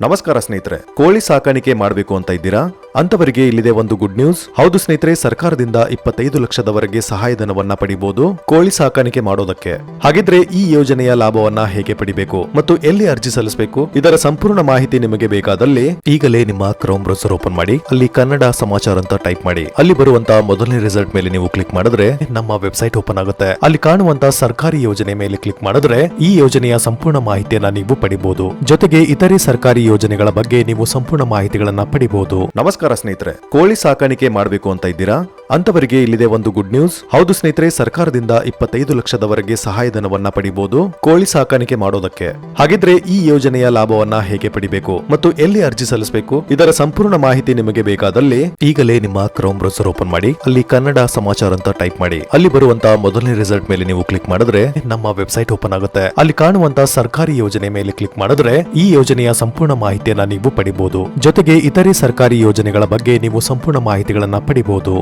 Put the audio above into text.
ನಮಸ್ಕಾರ ಸ್ನೇಹಿತರೆ ಕೋಳಿ ಸಾಕಾಣಿಕೆ ಮಾಡಬೇಕು ಅಂತ ಇದ್ದೀರಾ? ಅಂತವರಿಗೆ ಇಲ್ಲಿದೆ ಒಂದು ಗುಡ್ ನ್ಯೂಸ್ ಹೌದು ಸ್ನೇಹಿತರೆ, ಸರ್ಕಾರದಿಂದ ಇಪ್ಪತ್ತೈದು ಲಕ್ಷದವರೆಗೆ ಸಹಾಯಧನವನ್ನ ಪಡಿಬಹುದು ಕೋಳಿ ಸಾಕಾಣಿಕೆ ಮಾಡೋದಕ್ಕೆ. ಹಾಗಿದ್ರೆ ಈ ಯೋಜನೆಯ ಲಾಭವನ್ನ ಹೇಗೆ ಪಡಿಬೇಕು ಮತ್ತು ಎಲ್ಲಿ ಅರ್ಜಿ ಸಲ್ಲಿಸಬೇಕು? ಇದರ ಸಂಪೂರ್ಣ ಮಾಹಿತಿ ನಿಮಗೆ ಬೇಕಾದಲ್ಲಿ ಈಗಲೇ ನಿಮ್ಮ ಕ್ರೋಮ್ ಬ್ರೌಸರ್ ಓಪನ್ ಮಾಡಿ, ಅಲ್ಲಿ ಕನ್ನಡ ಸಮಾಚಾರ ಅಂತ ಟೈಪ್ ಮಾಡಿ. ಅಲ್ಲಿ ಬರುವಂತಹ ಮೊದಲನೇ ರಿಸಲ್ಟ್ ಮೇಲೆ ನೀವು ಕ್ಲಿಕ್ ಮಾಡಿದ್ರೆ ನಮ್ಮ ವೆಬ್ಸೈಟ್ ಓಪನ್ ಆಗುತ್ತೆ. ಅಲ್ಲಿ ಕಾಣುವಂತ ಸರ್ಕಾರಿ ಯೋಜನೆ ಮೇಲೆ ಕ್ಲಿಕ್ ಮಾಡಿದ್ರೆ ಈ ಯೋಜನೆಯ ಸಂಪೂರ್ಣ ಮಾಹಿತಿಯನ್ನ ನೀವು ಪಡಿಬಹುದು ಜೊತೆಗೆ ಇತರೆ ಸರ್ಕಾರಿ ಯೋಜನೆಗಳ ಬಗ್ಗೆ ನೀವು ಸಂಪೂರ್ಣ ಮಾಹಿತಿಗಳನ್ನ ಪಡಿಬಹುದು ನಮಸ್ಕಾರ. ಸ್ನೇಹಿತರೆ ಕೋಳಿ ಸಾಕಾಣಿಕೆ ಮಾಡಬೇಕು ಅಂತ ಇದ್ದೀರಾ? ಅಂತವರಿಗೆ ಇಲ್ಲಿದೆ ಒಂದು ಗುಡ್ ನ್ಯೂಸ್ ಹೌದು ಸ್ನೇಹಿತರೆ, ಸರ್ಕಾರದಿಂದ ಇಪ್ಪತ್ತೈದು ಲಕ್ಷದವರೆಗೆ ಸಹಾಯಧನವನ್ನ ಪಡಿಬಹುದು ಕೋಳಿ ಸಾಕಾಣಿಕೆ ಮಾಡೋದಕ್ಕೆ. ಹಾಗಿದ್ರೆ ಈ ಯೋಜನೆಯ ಲಾಭವನ್ನ ಹೇಗೆ ಪಡಿಬೇಕು ಮತ್ತು ಎಲ್ಲಿ ಅರ್ಜಿ ಸಲ್ಲಿಸಬೇಕು? ಇದರ ಸಂಪೂರ್ಣ ಮಾಹಿತಿ ನಿಮಗೆ ಬೇಕಾದಲ್ಲಿ ಈಗಲೇ ನಿಮ್ಮ ಕ್ರೋಮ್ ಬ್ರೌಸರ್ ಓಪನ್ ಮಾಡಿ, ಅಲ್ಲಿ ಕನ್ನಡ ಸಮಾಚಾರ ಅಂತ ಟೈಪ್ ಮಾಡಿ. ಅಲ್ಲಿ ಬರುವಂತಹ ಮೊದಲನೇ ರಿಸಲ್ಟ್ ಮೇಲೆ ನೀವು ಕ್ಲಿಕ್ ಮಾಡಿದ್ರೆ ನಮ್ಮ ವೆಬ್ಸೈಟ್ ಓಪನ್ ಆಗುತ್ತೆ. ಅಲ್ಲಿ ಕಾಣುವಂತಹ ಸರ್ಕಾರಿ ಯೋಜನೆ ಮೇಲೆ ಕ್ಲಿಕ್ ಮಾಡಿದ್ರೆ ಈ ಯೋಜನೆಯ ಸಂಪೂರ್ಣ ಮಾಹಿತಿಯನ್ನ ನೀವು ಪಡಿಬಹುದು ಜೊತೆಗೆ ಇತರೆ ಸರ್ಕಾರಿ ಯೋಜನೆಗಳ ಬಗ್ಗೆ ನೀವು ಸಂಪೂರ್ಣ ಮಾಹಿತಿಗಳನ್ನ ಪಡಿಬಹುದು